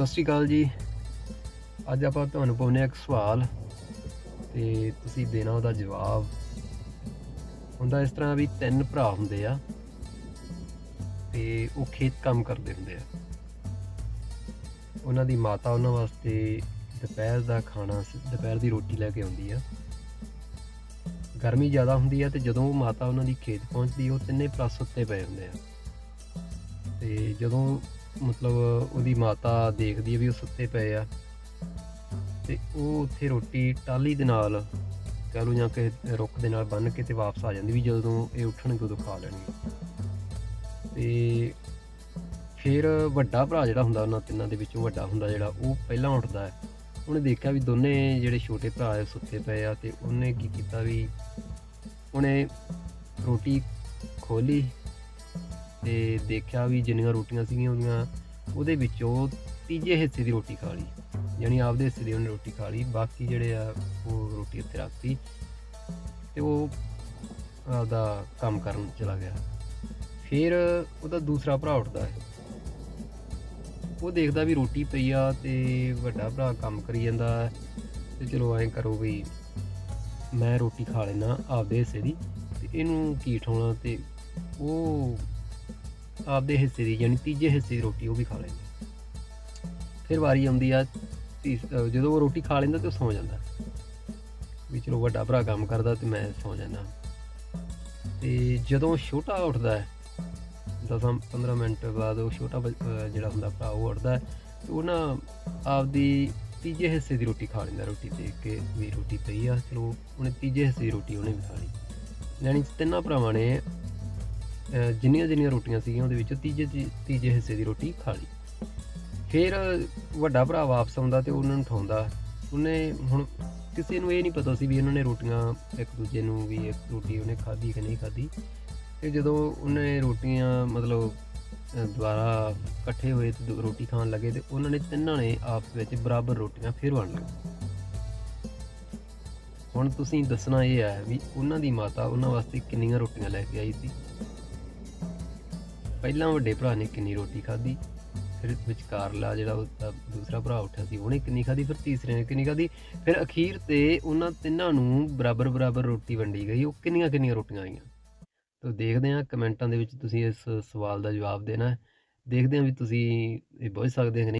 ਸਤਿ ਸ਼੍ਰੀ ਅਕਾਲ ਜੀ। ਅੱਜ ਆਪਾਂ ਤੁਹਾਨੂੰ ਪਾਉਨੇ ਇੱਕ ਸਵਾਲ ਤੇ ਤੁਸੀਂ ਦੇਣਾ ਉਹਦਾ ਜਵਾਬ। ਹੁੰਦਾ ਇਸ ਤਰ੍ਹਾਂ ਵੀ ਤਿੰਨ ਭਰਾ ਹੁੰਦੇ ਆ ਤੇ ਉਹ ਖੇਤ ਕੰਮ ਕਰਦੇ ਹੁੰਦੇ ਆ। ਉਹਨਾਂ ਦੀ ਮਾਤਾ ਉਹਨਾਂ ਵਾਸਤੇ ਦੁਪਹਿਰ ਦਾ ਖਾਣਾ ਦੁਪਹਿਰ ਦੀ ਰੋਟੀ ਲੈ ਕੇ ਆਉਂਦੀ ਆ। ਗਰਮੀ ਜ਼ਿਆਦਾ ਹੁੰਦੀ ਆ ਤੇ ਜਦੋਂ ਉਹ ਮਾਤਾ ਉਹਨਾਂ ਦੀ ਖੇਤ ਪਹੁੰਚਦੀ ਉਹ ਤਿੰਨੇ ਭਰਾ ਸੁੱਤੇ ਪਏ ਹੁੰਦੇ ਆ। ਤੇ ਜਦੋਂ ਮਤਲਬ ਉਹਦੀ ਮਾਤਾ ਦੇਖਦੀ ਹੈ ਵੀ ਉਹ ਸੁੱਤੇ ਪਏ ਆ। ਤੇ ਉਹ ਉੱਥੇ ਰੋਟੀ ਟਾਲੀ ਦੇ ਨਾਲ ਕਹ ਲਓ ਜਾਂ ਕਿ ਰੁੱਖ ਦੇ ਨਾਲ ਬੰਨ ਕੇ ਤੇ ਵਾਪਸ ਆ ਜਾਂਦੀ ਵੀ ਜਦੋਂ ਇਹ ਉੱਠਣਗੇ ਉਦੋਂ ਖਾ ਲੈਣਗੇ। ਤੇ ਫਿਰ ਵੱਡਾ ਭਰਾ ਜਿਹੜਾ ਹੁੰਦਾ ਉਹਨਾਂ ਤਿੰਨਾਂ ਦੇ ਵਿੱਚੋਂ ਵੱਡਾ ਹੁੰਦਾ ਜਿਹੜਾ ਉਹ ਪਹਿਲਾਂ ਉੱਠਦਾ ਹੈ। ਉਹਨੇ ਦੇਖਿਆ ਵੀ ਦੋਨੇ ਜਿਹੜੇ ਛੋਟੇ ਭਰਾ ਹੈ ਸੁੱਤੇ ਪਏ ਆ ਤੇ ਉਹਨੇ ਕੀ ਕੀਤਾ ਵੀ ਉਹਨੇ ਰੋਟੀ ਖੋਲੀ ਤੇ ਦੇਖਿਆ ਵੀ ਜਿੰਨੀਆਂ ਰੋਟੀਆਂ ਸੀਗੀਆਂ ਉਹਦੀਆਂ, ਉਹਦੇ ਵਿੱਚੋਂ ਤੀਜੇ ਹਿੱਸੇ ਦੀ ਰੋਟੀ ਖਾ ਲਈ, ਯਾਨੀ ਆਪਦੇ ਹਿੱਸੇ ਦੀ ਉਹਨੇ ਰੋਟੀ ਖਾ ਲਈ, ਬਾਕੀ ਜਿਹੜੇ ਆ ਉਹ ਰੋਟੀ ਉੱਤੇ ਰੱਖਤੀ ਤੇ ਉਹ ਆਪਦਾ ਕੰਮ ਕਰਨ ਚਲਾ ਗਿਆ। ਫਿਰ ਉਹਦਾ ਦੂਸਰਾ ਭਰਾ ਉੱਠਦਾ ਹੈ। ਉਹ ਦੇਖਦਾ ਵੀ ਰੋਟੀ ਪਈ ਆ ਤੇ ਵੱਡਾ ਭਰਾ ਕੰਮ ਕਰੀ ਜਾਂਦਾ ਹੈ ਤੇ ਚਲੋ ਐਂ ਕਰੋ ਵੀ ਮੈਂ ਰੋਟੀ ਖਾ ਲੈਣਾ ਆਪਦੇ ਹਿੱਸੇ ਦੀ ਤੇ ਇਹਨੂੰ ਕੀ ਠਾਉਣਾ ਤੇ ਉਹ ਆਪਦੇ ਹਿੱਸੇ ਦੀ, ਯਾਨੀ ਤੀਜੇ ਹਿੱਸੇ ਦੀ ਰੋਟੀ ਉਹ ਵੀ ਖਾ ਲੈਂਦਾ। ਫਿਰ ਵਾਰੀ ਆਉਂਦੀ ਆ ਤੀਸ- ਜਦੋਂ ਉਹ ਰੋਟੀ ਖਾ ਲੈਂਦਾ ਤੇ ਉਹ ਸੌਂ ਜਾਂਦਾ। ਵੀ ਚਲੋ ਵੱਡਾ ਭਰਾ ਕੰਮ ਕਰਦਾ ਤੇ ਮੈਂ ਸੌਂ ਜਾਂਦਾ। ਤੇ ਜਦੋਂ ਛੋਟਾ ਉੱਠਦਾ ਹੈ 10 15 ਮਿੰਟ ਬਾਅਦ ਉਹ ਛੋਟਾ ਜਿਹੜਾ ਹੁੰਦਾ ਭਰਾ ਉਹ ਉੱਠਦਾ ਤੇ ਉਹ ਨਾ ਆਪਦੀ ਤੀਜੇ ਹਿੱਸੇ ਦੀ ਰੋਟੀ ਖਾ ਲੈਂਦਾ, ਰੋਟੀ ਦੇਖ ਕੇ ਵੀ ਰੋਟੀ ਪਈ ਆ, ਚਲੋ ਉਹਨੇ ਤੀਜੇ ਹਿੱਸੇ ਦੀ ਰੋਟੀ ਉਹਨੇ ਵੀ ਖਾ ਲਈ। ਯਾਨੀ ਤਿੰਨਾਂ ਭਰਾਵਾਂ ਨੇ ਜਿੰਨੀਆਂ ਜਿੰਨੀਆਂ ਰੋਟੀਆਂ ਸੀਗੀਆਂ ਉਹਦੇ ਵਿੱਚੋਂ ਤੀਜੇ ਤੀ- ਤੀਜੇ ਹਿੱਸੇ ਦੀ ਰੋਟੀ ਖਾ ਲਈ। ਫਿਰ ਵੱਡਾ ਭਰਾ ਵਾਪਸ ਆਉਂਦਾ ਤੇ ਉਹਨਾਂ ਨੂੰ ਉਠਾਉਂਦਾ ਉਹਨੇ ਹੁਣ ਕਿਸੇ ਨੂੰ ਇਹ ਨਹੀਂ ਪਤਾ ਸੀ ਵੀ ਇਹਨਾਂ ਨੇ ਰੋਟੀਆਂ ਇੱਕ ਦੂਜੇ ਨੂੰ ਵੀ ਇੱਕ ਰੋਟੀ ਉਹਨੇ ਖਾਧੀ ਕਿ ਨਹੀਂ ਖਾਧੀ। ਤੇ ਜਦੋਂ ਉਹਨੇ ਰੋਟੀਆਂ ਮਤਲਬ, ਅਹ ਦੁਬਾਰਾ ਇਕੱਠੇ ਹੋਏ ਤੇ ਦੋ- ਰੋਟੀ ਖਾਣ ਲੱਗੇ ਤੇ ਉਹਨਾਂ ਨੇ ਤਿੰਨਾਂ ਨੇ ਆਪਸ ਵਿੱਚ ਬਰਾਬਰ ਰੋਟੀਆਂ ਫਿਰ ਵੰਡ ਲਈਆਂ। ਹੁਣ ਤੁਸੀਂ ਦੱਸਣਾ ਇਹ ਹੈ ਵੀ ਉਹਨਾਂ ਦੀ ਮਾਤਾ ਉਹਨਾਂ ਵਾਸਤੇ ਕਿੰਨੀਆਂ ਰੋਟੀਆਂ ਲੈ ਕੇ ਆਈ ਸੀ। ਪਹਿਲਾਂ ਵੱਡੇ ਭਰਾ ਨੇ ਕਿੰਨੀ ਰੋਟੀ ਖਾਧੀ, ਫਿਰ ਵਿਚਕਾਰਲਾ ਜਿਹੜਾ ਉਹਦਾ ਦੂਸਰਾ ਭਰਾ ਉੱਠਿਆ ਸੀ, ਉਹਨੇ ਕਿੰਨੀ ਖਾਧੀ, ਫਿਰ ਤੀਸਰੇ ਨੇ ਕਿੰਨੀ ਖਾਧੀ, ਫਿਰ ਅਖੀਰ ਤੇ ਉਹਨਾਂ ਤਿੰਨਾਂ ਨੂੰ ਬਰਾਬਰ ਬਰਾਬਰ ਰੋਟੀ ਵੰਡੀ ਗਈ, ਉਹ ਕਿੰਨੀਆਂ ਕਿੰਨੀਆਂ ਰੋਟੀਆਂ ਆਈਆਂ। ਤਾਂ ਦੇਖਦੇ ਹਾਂ ਕਮੈਂਟਾਂ ਦੇ ਵਿੱਚ ਤੁਸੀਂ ਇਸ ਸਵਾਲ ਦਾ ਜਵਾਬ ਦੇਣਾ ਦੇਖਦੇ ਹਾਂ ਵੀ ਤੁਸੀਂ ਇਹ ਬੁੱਝ ਸਕਦੇ ਹੋ ਕਿ ਨਹੀਂ।